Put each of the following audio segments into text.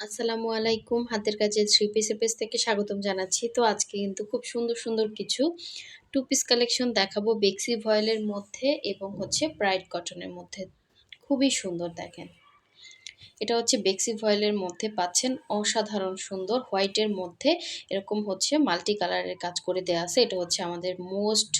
আসসালামু আলাইকুম। হাতের কাছে থ্রি পিসের পেজ থেকে স্বাগতম জানাচ্ছি। তো আজকে কিন্তু খুব সুন্দর, সুন্দর কিছু টু পিস কালেকশন দেখাবো বেক্সি ভয়েলের মধ্যে এবং হচ্ছে ব্রাইট কটনের মধ্যে। খুবই সুন্দর দেখেন। এটা হচ্ছে বেক্সি ভয়েলের মধ্যে পাচ্ছেন অসাধারণ সুন্দর হোয়াইটের মধ্যে। এরকম হচ্ছে মাল্টি কালারের কাজ করে দেওয়া আছে। এটা হচ্ছে আমাদের মোস্ট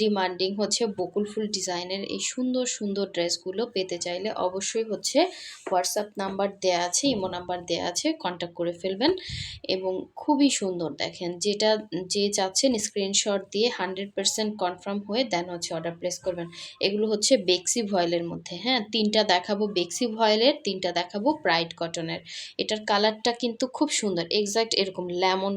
ডিমান্ডিং হচ্ছে বকুল ফুল ডিজাইনের এই সুন্দর সুন্দর ড্রেসগুলো পেতে চাইলে অবশ্যই হচ্ছে হোয়াটসঅ্যাপ নাম্বার দেয়া আছে, ইমো নাম্বার দেয়া আছে কন্ট্যাক্ট করে ফেলবেন। এবং খুবই সুন্দর দেখেন, যেটা যে চাচ্ছেন স্ক্রিনশট দিয়ে হান্ড্রেড পারসেন্ট কনফার্ম হয়ে দেন হচ্ছে অর্ডার প্লেস করবেন। এগুলো হচ্ছে বেক্সি ভয়েলের মধ্যে হ্যাঁ? তিনটা দেখাবো বেক্সি ভয়েলের, তিনটা দেখাবো ব্রাইট কটনের এটার কালারটা কিন্তু খুব সুন্দর। এক্স্যাক্ট এরকম লেমন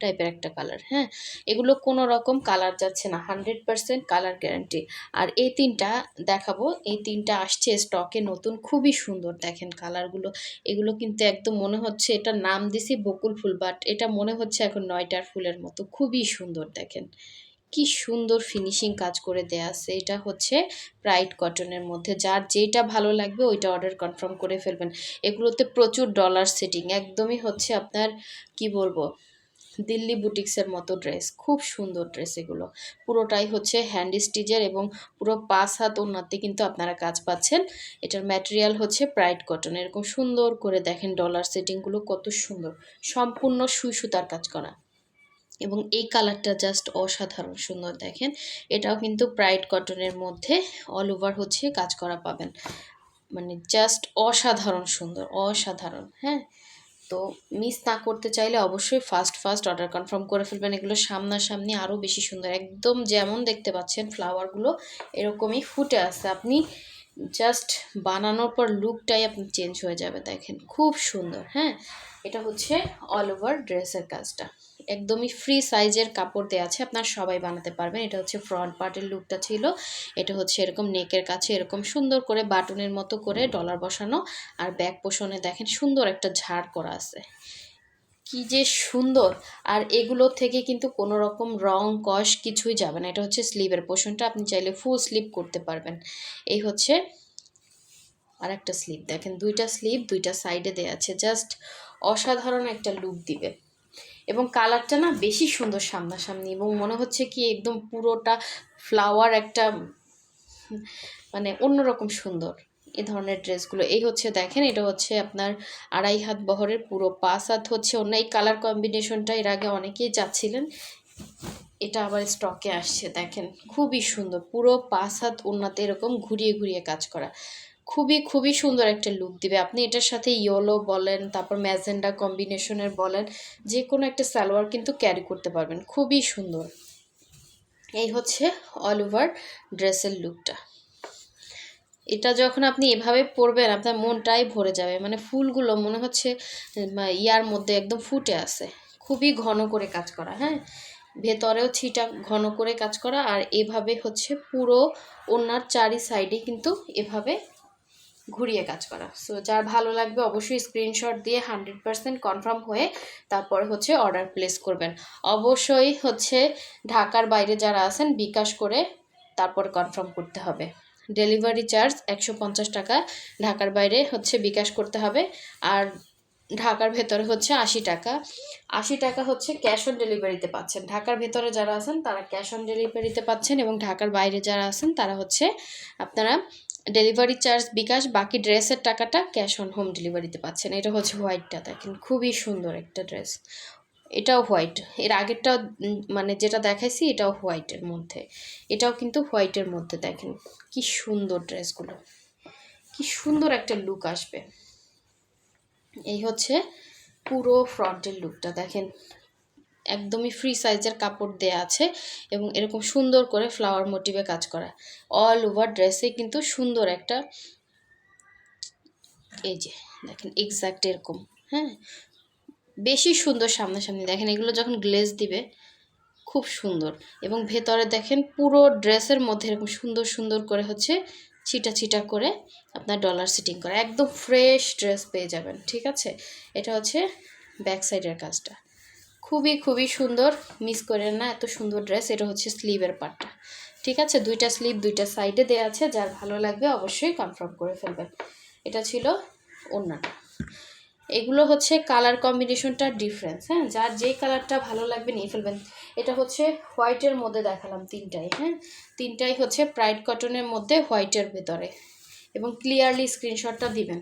টাইপের একটা কালার হ্যাঁ? এগুলো কোনো রকম কালার যাচ্ছে না হান্ড্রেড পারসেন্ট কালার গ্যারান্টি আর এই তিনটা দেখাবো, এই তিনটা আসছে স্টকে নতুন, খুবই সুন্দর, দেখেন কালারগুলো এগুলো কিন্তু একদম মনে হচ্ছে এটা নাম দিছি বকুল ফুল বাট এটা মনে হচ্ছে এখন নয়টার ফুলের মতো, খুবই সুন্দর, দেখেন। কি সুন্দর ফিনিশিং কাজ করে দেয়া আছে। এটা হচ্ছে ব্রাইট কটনের মধ্যে। যার যেটা ভালো লাগবে ওইটা অর্ডার কনফার্ম করে ফেলবেন। এগুলোতে প্রচুর ডলার সেটিং একদমই হচ্ছে আপনার, কি বলব, দিল্লি বুটিক্সের মতো ড্রেস খুব সুন্দর ড্রেস এগুলো। পুরোটাই হচ্ছে হ্যান্ড স্টিচের এবং পুরো পাঁচ হাত ওনাতে কিন্তু আপনারা কাজ পাচ্ছেন। এটার ম্যাটেরিয়াল হচ্ছে ব্রাইট কটন এরকম সুন্দর করে দেখেন ডলার সেটিংগুলো কত সুন্দর। সম্পূর্ণ সুই সুতার কাজ করা। এবং এই কালারটা জাস্ট অসাধারণ, সুন্দর দেখেন। এটাও কিন্তু ব্রাইট কটনের মধ্যে অল ওভার হচ্ছে, কাজ করা পাবেন। মানে জাস্ট অসাধারণ সুন্দর, অসাধারণ হ্যাঁ? তো মিস না করতে চাইলে অবশ্যই ফার্স্ট ফার্স্ট অর্ডার কনফার্ম করে ফেলবেন। এগুলো সামনাসামনি আরও বেশি সুন্দর, একদম যেমন দেখতে পাচ্ছেন ফ্লাওয়ারগুলো এরকমই ফুটে আছে। আপনি জাস্ট বানানোর পর লুকটাই আপনি চেঞ্জ হয়ে যাবে, দেখেন। খুব সুন্দর হ্যাঁ? এটা হচ্ছে অল ওভার ড্রেসের কাজটা। একদমই ফ্রি সাইজের কাপড় দেওয়া আছে, আপনার সবাই বানাতে পারবেন। এটা হচ্ছে ফ্রন্ট পার্টের লুকটা ছিল। এটা হচ্ছে এরকম নেকের কাছে এরকম সুন্দর করে বাটনের মতো করে ডলার বসানো। আর ব্যাক পোষণে দেখেন সুন্দর একটা ঝাড় করা আছে। কি যে সুন্দর! আর এগুলোর থেকে কিন্তু কোনো রকম রং, কষ কিছুই যাবে না। এটা হচ্ছে স্লিভের পোষণটা আপনি চাইলে ফুল স্লিভ করতে পারবেন। এই হচ্ছে আর একটা স্লিভ দেখেন দুইটা স্লিভ দুইটা সাইডে দেওয়া আছে। জাস্ট অসাধারণ একটা লুক দিবে। এবং কালারটা না বেশি সুন্দর সামনাসামনি এবং মনে হচ্ছে কি একদম পুরোটা ফ্লাওয়ার একটা মানে অন্যরকম সুন্দর এ ধরনের ড্রেসগুলো। এই হচ্ছে দেখেন, এটা হচ্ছে আপনার আড়াই হাত বহরের পুরো, পাঁচ হাত হচ্ছে অন্য, এই কালার কম্বিনেশনটা এর আগে অনেকেই চাচ্ছিলেন। এটা আবার স্টকে আসছে, দেখেন। খুবই সুন্দর, পুরো পাঁচ হাত ওনাতে এরকম ঘুরিয়ে ঘুরিয়ে কাজ করা। খুবই খুবই সুন্দর একটা লুক দিবে। আপনি এটার সাথে ইয়েলো বলেন, তারপর ম্যাজেন্ডা কম্বিনেশনের বলেন যে কোনো একটা সালোয়ার কিন্তু ক্যারি করতে পারবেন। খুবই সুন্দর। এই হচ্ছে অল ওভার ড্রেসের লুকটা এটা যখন আপনি এভাবে পরবেন, আপনার মনটাই ভরে যাবে। মানে ফুলগুলো মনে হচ্ছে ইয়ার মধ্যে একদম ফুটে আছে। খুবই ঘন করে কাজ করা হ্যাঁ? ভেতরেও ছিটা ঘন করে কাজ করা, আর এভাবে হচ্ছে পুরো ওনার চারি সাইডে কিন্তু এভাবে ঘুরিয়ে কাজ করা। সো যার ভালো লাগবে অবশ্যই স্ক্রিনশট দিয়ে হান্ড্রেড পারসেন্ট কনফার্ম হয়ে তারপর হচ্ছে অর্ডার প্লেস করবেন। অবশ্যই হচ্ছে ঢাকার বাইরে যারা আছেন বিকাশ করে তারপর কনফার্ম করতে হবে। ডেলিভারি চার্জ একশো পঞ্চাশ টাকা, ঢাকার বাইরে হচ্ছে বিকাশ করতে হবে। আর ঢাকার ভেতরে হচ্ছে আশি টাকা। আশি টাকা হচ্ছে ক্যাশ অন ডেলিভারিতে পাচ্ছেন। ঢাকার ভেতরে যারা আছেন তারা ক্যাশ অন ডেলিভারিতে পাচ্ছেন এবং ঢাকার বাইরে যারা আছেন তারা হচ্ছে আপনারা ডেলিভারি চার্জ বিকাশ, বাকি ড্রেসের টাকাটা ক্যাশ অন হোম ডেলিভারিতে পাচ্ছেন। এটা হচ্ছে হোয়াইটটা, দেখেন, খুবই সুন্দর একটা ড্রেস। এটাও হোয়াইট। এর আগেরটা মানে যেটা দেখাইছি, এটাও হোয়াইটের মধ্যে। এটাও কিন্তু হোয়াইটের মধ্যে, দেখেন, কি সুন্দর ড্রেসগুলো। কি সুন্দর একটা লুক আসবে। এই হচ্ছে পুরো ফ্রন্টের লুকটা, দেখেন একদমই ফ্রি সাইজের কাপড় দেয়া আছে এবং এরকম সুন্দর করে ফ্লাওয়ার মোটিভে কাজ করা। অল ওভার ড্রেসে কিন্তু সুন্দর একটা এই যে, দেখেন এক্স্যাক্ট এরকম হ্যাঁ? বেশি সুন্দর সামনাসামনি, দেখেন এগুলো যখন গ্লেজ দিবে, খুব সুন্দর। এবং ভেতরে দেখেন পুরো ড্রেসের মধ্যে এরকম সুন্দর সুন্দর করে হচ্ছে ছিটা ছিটা করে আপনার ডলার সিটিং করা। একদম ফ্রেশ ড্রেস পেয়ে যাবেন, ঠিক আছে? এটা হচ্ছে ব্যাক সাইডের কাজটা। খুবই খুবই সুন্দর। মিস করেন না, এত সুন্দর ড্রেস এটা হচ্ছে স্লিভের পার্টটা ঠিক আছে? দুইটা স্লিভ দুইটা সাইডে দেওয়া আছে। যার ভালো লাগবে অবশ্যই কনফার্ম করে ফেলবেন। এটা ছিল অন্যটা এগুলো হচ্ছে কালার কম্বিনেশনটা ডিফারেন্স হ্যাঁ? যার যেই কালারটা ভালো লাগবে নিয়ে ফেলবেন। এটা হচ্ছে হোয়াইটের মধ্যে দেখালাম তিনটাই হ্যাঁ? তিনটাই হচ্ছে প্রাইড কটনের মধ্যে হোয়াইটের ভেতরে। এবং ক্লিয়ারলি স্ক্রিনশটটা দিবেন।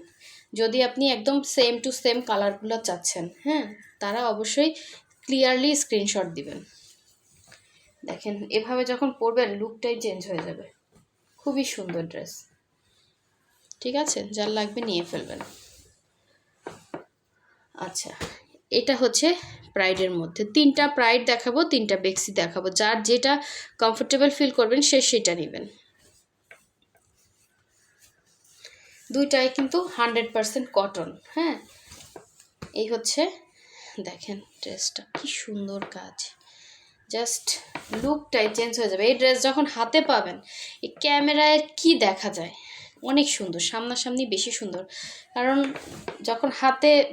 যদি আপনি একদম সেম টু সেম কালারগুলো চাচ্ছেন হ্যাঁ? তারা অবশ্যই ক্লিয়ারলি স্ক্রিনশট দিবেন। দেখেন, এভাবে যখন পরবেন লুকটাই চেঞ্জ হয়ে যাবে। খুবই সুন্দর ড্রেস ঠিক আছে? যার লাগবে নিয়ে ফেলবেন। আচ্ছা এটা হচ্ছে প্রাইডের মধ্যে। তিনটা প্রাইড দেখাবো, তিনটা বেক্সি দেখাবো। যার যেটা কমফোর্টেবল ফিল করবেন, সে সেটা নেবেন। দুইটাই কিন্তু হান্ড্রেড পারসেন্ট কটন হ্যাঁ? এই হচ্ছে দেখেন ড্রেসটা কি সুন্দর কাজ। জাস্ট লুকটাই চেঞ্জ হয়ে যাবে। এই ড্রেস যখন হাতে পাবেন, এই ক্যামেরায় কি দেখা যায়? অনেক সুন্দর, সামনাসামনি বেশি সুন্দর। কারণ যখন হাতে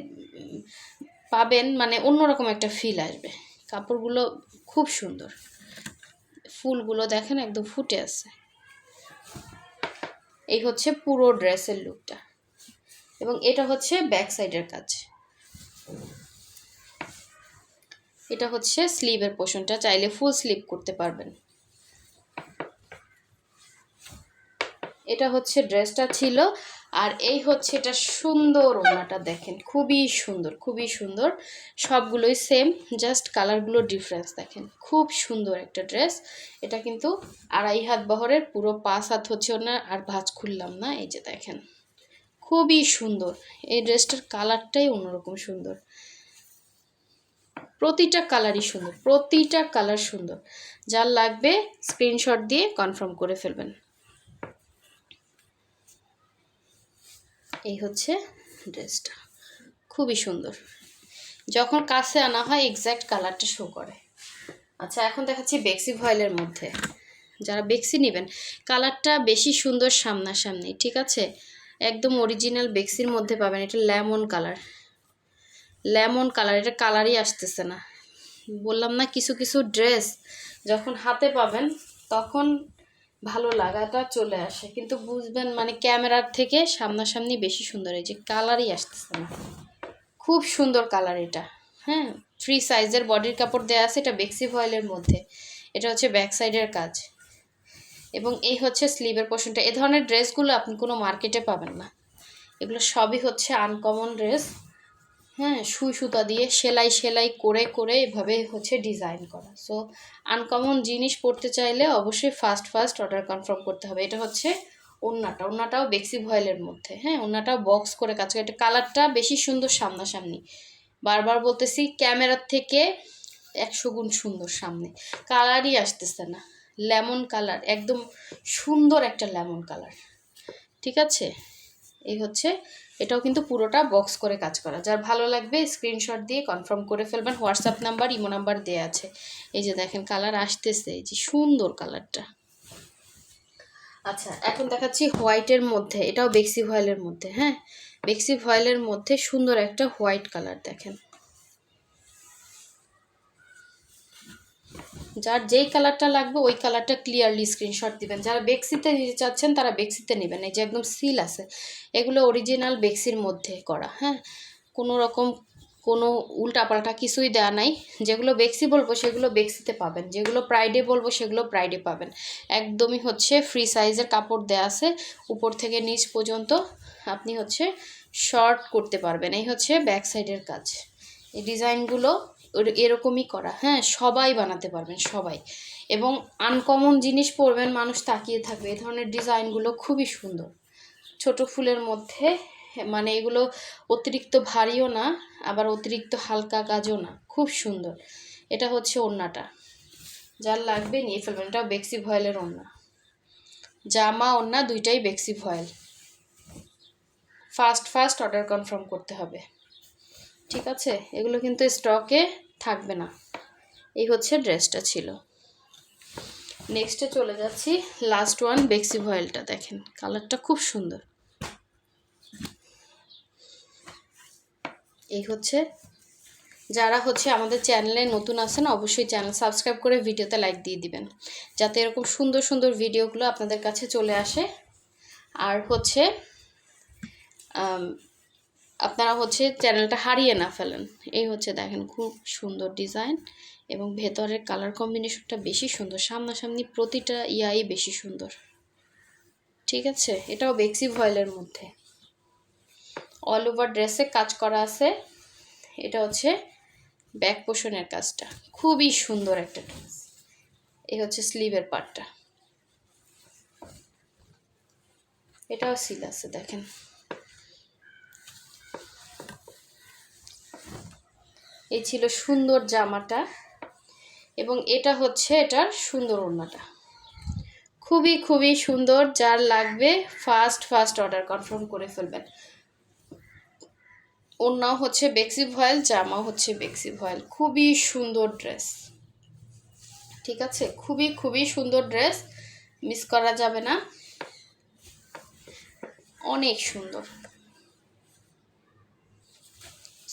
পাবেন মানে অন্যরকম একটা ফিল আসবে। কাপড়গুলো খুব সুন্দর। ফুলগুলো দেখেন একদম ফুটে আছে। এই হচ্ছে পুরো ড্রেসের লুকটা এবং এটা হচ্ছে ব্যাক সাইডের কাজ। এটা হচ্ছে স্লিভের পোর্শনটা চাইলে ফুল স্লিভ করতে পারবেন। এটা হচ্ছে ড্রেসটা ছিল, আর এই হচ্ছে এটা সুন্দর ওড়নাটা দেখেন, খুবই সুন্দর খুবই সুন্দর। সবগুলোই সেম জাস্ট কালারগুলো ডিফারেন্স দেখেন। খুব সুন্দর একটা ড্রেস এটা কিন্তু আড়াই হাত বহরের, পুরো পাঁচ হাত হচ্ছে ওনার, আর ভাঁজ খুললাম না, এই যে দেখেন। খুবই সুন্দর, এই ড্রেসটার কালারটাই অন্যরকম সুন্দর। প্রতিটা কালারই সুন্দর, প্রতিটা কালার সুন্দর। যার লাগবে স্ক্রিনশট দিয়ে কনফার্ম করে ফেলবেন। এই হচ্ছে ড্রেসটা, খুবই সুন্দর। যখন কাছে আনা হয় এক্স্যাক্ট কালারটা শো করে। আচ্ছা এখন দেখাচ্ছি বেক্সি ভয়েলের মধ্যে। যারা বেক্সি নেবেন, কালারটা বেশি সুন্দর সামনাসামনি, ঠিক আছে? একদম অরিজিনাল বেক্সির মধ্যে পাবেন, এটা লেমন কালার। লেমন কালার, এটা কালারই আসতেছে না। বললাম না, কিছু কিছু ড্রেস যখন হাতে পাবেন তখন ভালো লাগাটা চলে আসে। কিন্তু বুঝবেন মানে ক্যামেরার থেকে সামনাসামনি বেশি সুন্দর, এই যে কালারই আসতেছে না। খুব সুন্দর কালার এটা হ্যাঁ? ফ্রি সাইজের বডির কাপড় দেওয়া আছে, এটা বেক্সি ভয়েলের মধ্যে। এটা হচ্ছে ব্যাক সাইডের কাজ। এবং এই হচ্ছে স্লিভের পোর্শনটা এ ধরনের ড্রেসগুলো আপনি কোনো মার্কেটে পাবেন না। এগুলো সবই হচ্ছে আনকমন ড্রেস হ্যাঁ সুই সুতা দিয়ে সেলাই সেলাই করে করে এভাবে হচ্ছে ডিজাইন করা। সো আনকমন জিনিস পড়তে চাইলে অবশ্যই ফার্স্ট ফার্স্ট অর্ডার কনফার্ম করতে হবে। এটা হচ্ছে ওড়নাটা। ওড়নাটাও বেক্সি ভয়েলের মধ্যে। হ্যাঁ ওড়নাটাও বক্স করে কাজ করে। এটা কালারটা বেশি সুন্দর সামনাসামনি। বারবার বলতেছি ক্যামেরার থেকে একশো গুণ সুন্দর সামনে। কালারই আসতেছে না। লেমন কালার একদম সুন্দর একটা লেমন কালার ঠিক আছে? এই হচ্ছে এটাও কিন্তু পুরোটা বক্স করে কাজ করা। যার ভালো লাগবে স্ক্রিনশট দিয়ে কনফার্ম করে ফেলবেন। হোয়াটসঅ্যাপ নাম্বার ইমো নাম্বার দেওয়া আছে। এই যে দেখেন কালার আসতেছে। এই যে সুন্দর কালারটা আচ্ছা এখন দেখাচ্ছি হোয়াইটের মধ্যে। এটাও বেক্সি ভয়েলের মধ্যে হ্যাঁ? বেক্সি ভয়েলের মধ্যে সুন্দর একটা হোয়াইট কালার দেখেন। যার যেই কালারটা লাগবে, ওই কালারটা ক্লিয়ারলি স্ক্রিনশট দিবেন। যারা বেক্সিতে নিতে চাচ্ছেন, তারা বেক্সিতে নেবেন। এই যে একদম সিল আছে। এগুলো অরিজিনাল বেক্সির মধ্যে করা হ্যাঁ? কোনো রকম কোনো উল্টাপাল্টা কিছুই দেওয়া নাই। যেগুলো বেক্সি বলব, সেগুলো বেক্সিতে পাবেন। যেগুলো প্রাইডে বলব, সেগুলো প্রাইডে পাবেন। একদমই হচ্ছে ফ্রি সাইজের কাপড় দেওয়া আছে। উপর থেকে নিচ পর্যন্ত আপনি হচ্ছে শর্ট করতে পারবেন। এই হচ্ছে ব্যাক সাইডের কাজ। এই ডিজাইনগুলো এরকমই করা। হ্যাঁ সবাই বানাতে পারবেন, সবাই। এবং আনকমন জিনিস পরবেন, মানুষ তাকিয়ে থাকবে। এই ধরনের ডিজাইনগুলো খুবই সুন্দর। ছোট ফুলের মধ্যে মানে এগুলো অতিরিক্ত ভারীও না, আবার অতিরিক্ত হালকা কাজও না। খুব সুন্দর। এটা হচ্ছে ওড়নাটা। যার লাগবে নিয়ে ফেলবেন। এটা বেক্সি ভয়েলের ওড়না। জামা, ওড়না দুইটাই বেক্সি voile. First first order confirm করতে হবে। ঠিক আছে? এগুলো কিন্তু স্টকে থাকবে না। এই হচ্ছে ড্রেসটা ছিল। নেক্সটে চলে যাচ্ছি। লাস্ট ওয়ান বেক্সি ভয়েলটা দেখেন। কালারটা খুব সুন্দর। এই হচ্ছে। যারা হচ্ছে আমাদের চ্যানেলে নতুন আছেন, অবশ্যই চ্যানেল সাবস্ক্রাইব করে ভিডিওতে লাইক দিয়ে দিবেন। যাতে এরকম সুন্দর সুন্দর ভিডিওগুলো আপনাদের কাছে চলে আসে। আর হচ্ছে আপনারা হচ্ছে চ্যানেলটা হারিয়ে না ফেলেন। এই হচ্ছে দেখেন খুব সুন্দর ডিজাইন এবং ভেতরের কালার কম্বিনেশনটা বেশি সুন্দর, সামনাসামনি প্রতিটা ইয়াই বেশি সুন্দর। ঠিক আছে? এটাও বেক্সি ভয়েলের মধ্যে। অল ওভার ড্রেসে কাজ করা আছে। এটা হচ্ছে ব্যাক পোষণের কাজটা। খুবই সুন্দর একটা ড্রেস এই হচ্ছে স্লিভের পার্টটা এটাও সিল আছে, দেখেন। এই ছিল সুন্দর জামাটা এবং এটা হচ্ছে এটার সুন্দর ওড়নাটা। খুবই খুবই সুন্দর, যার লাগবে ফার্স্ট ফার্স্ট অর্ডার কনফার্ম করে ফেলবেন। ওড়নাও হচ্ছে বেক্সি ভয়েল, জামাও হচ্ছে বেক্সি ভয়েল। খুবই সুন্দর ড্রেস ঠিক আছে? খুবই খুবই সুন্দর ড্রেস মিস করা যাবে না। অনেক সুন্দর।